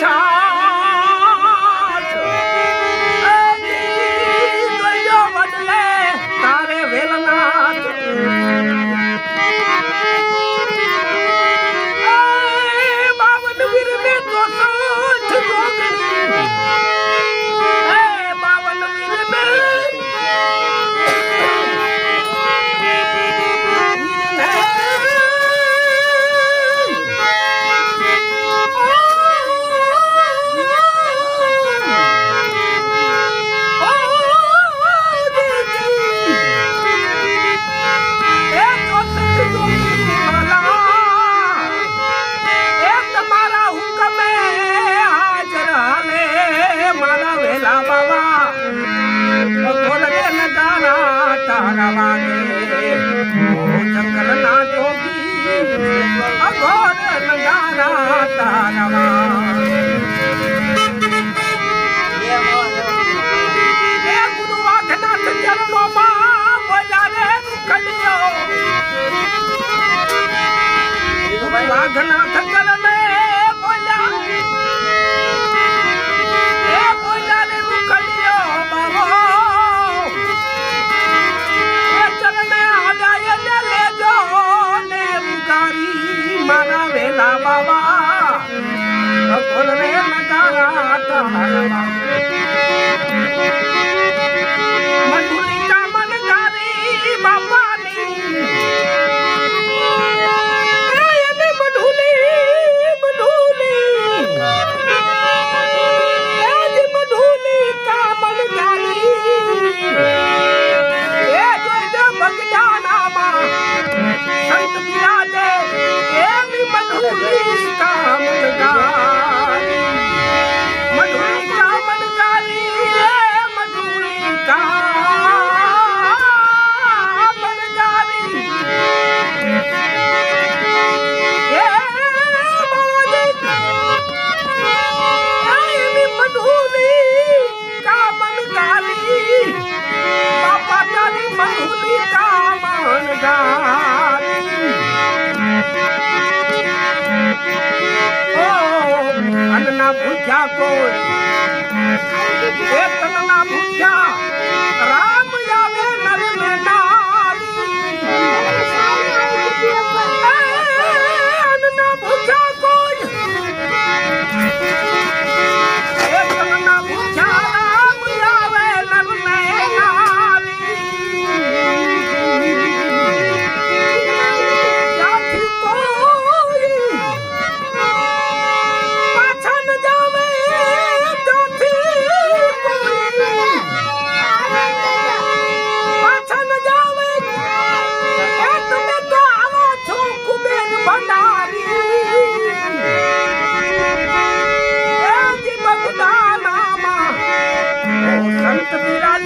炸 જંગલ ના જોગી અઘોર નજારા 来，来，来。ಅನ್ನ ಪುಲ್ಕ್ಯಾಕೋ Yeah.